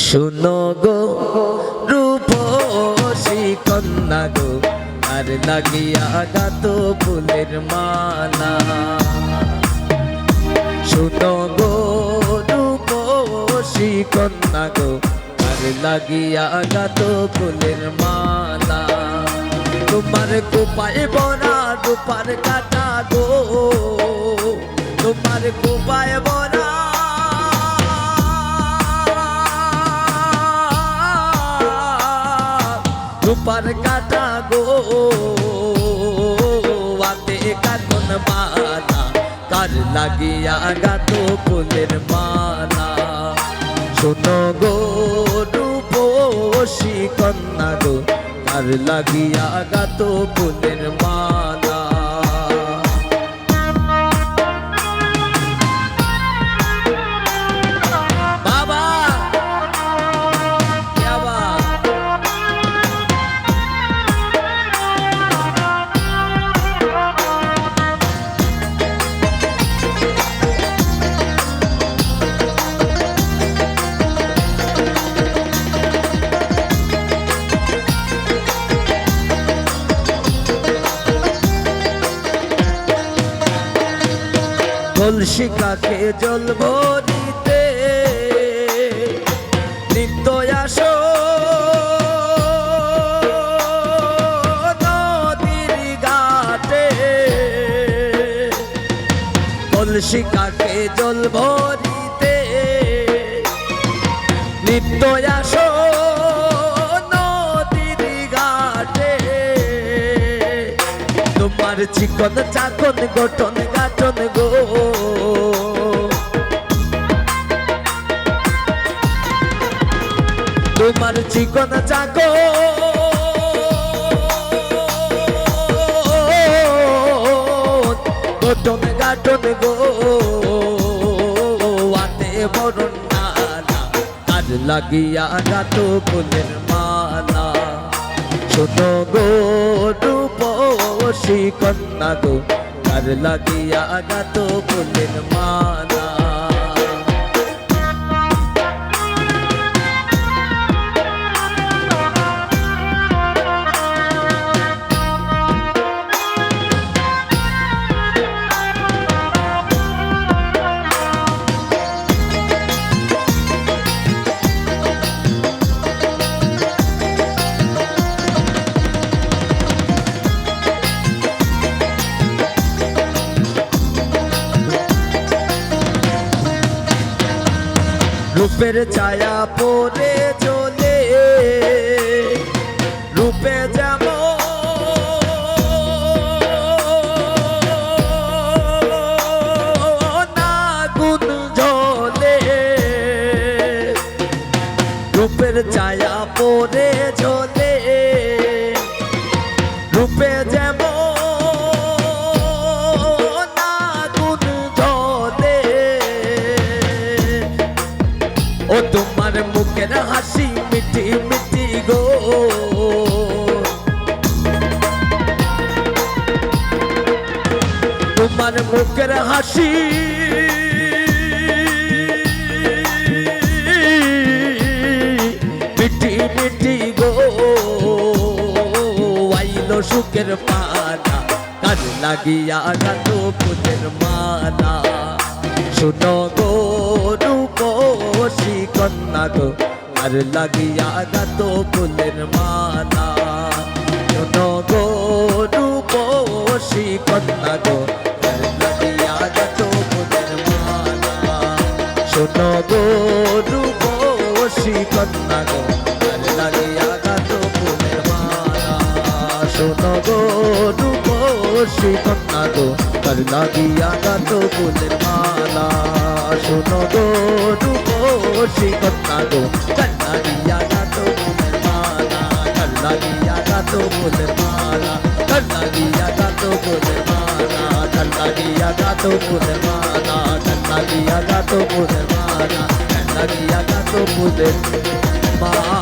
শুনো গো, রূপসী কন্যা গো, আর লাগিয়া গাত ফুলের মালা। শুনো গো, রূপসী কন্যা গো, আর লাগিয়া গাত ফুলের মালা। তোমার কোপায় বরা রূপার কাটা গো, তোমার কোপায় বরা কার লাগিয়া গাত ফুলের মালা। শোনো গো রূপসী কন্যা গো, তার লাগিয়া গাত ফুলের মালা। কলসি কাকে জল ভরিতে। নিত্য আসো নদীর ঘাটে। কলসি কাকে জল ভরিতে। নিত্য আসো তোমার চিকন চাকন গঠন গাঠন গো। তোমার চিকন চাকো গঠন গাঠন গো। আতে বরণ নালা কাজ লাগিয়া গাত ফুলের মালা। শোনো গো রূপসী কন্যা গো কার লাগিয়া গাত ফুলের মালা। রূপের ছায়া পরে চলে। রূপে জ্বলে। রূপের ছায়া পরে চলে। রূপে ও তোমার মুখের হাসি মিটি মিটি গো। তোমার মুখের হাসি মিটি মিটি গো। আইলো সুখের পানা কাজ লাগিয়া গাত ফুলের মালা। শুনো কন্যা গো আর লাগিয়া গাত ফুলের মালা। শুনো গো রূপসী কন্যা গো আর লাগিয়া গাত ফুলের মালা। শুনো গো রূপসী কন্যা গো আর লাগিয়া গাত ফুলের মালা। শোনো গো রূপসী কন্যা গো কর লাগিয়া গাত ফুলের মালা। শোনো গো রূপসী কন্যা গো কর লাগিয়া গাত ফুলের মালা কর লাগিয়া গাত ফুলের মালা কর লাগিয়া গাত ফুলের মালা কর লাগিয়া গাত ফুলের মালা কর লাগিয়া গাত ফুলের মালা কর লাগিয়া গাত ফুলের মালা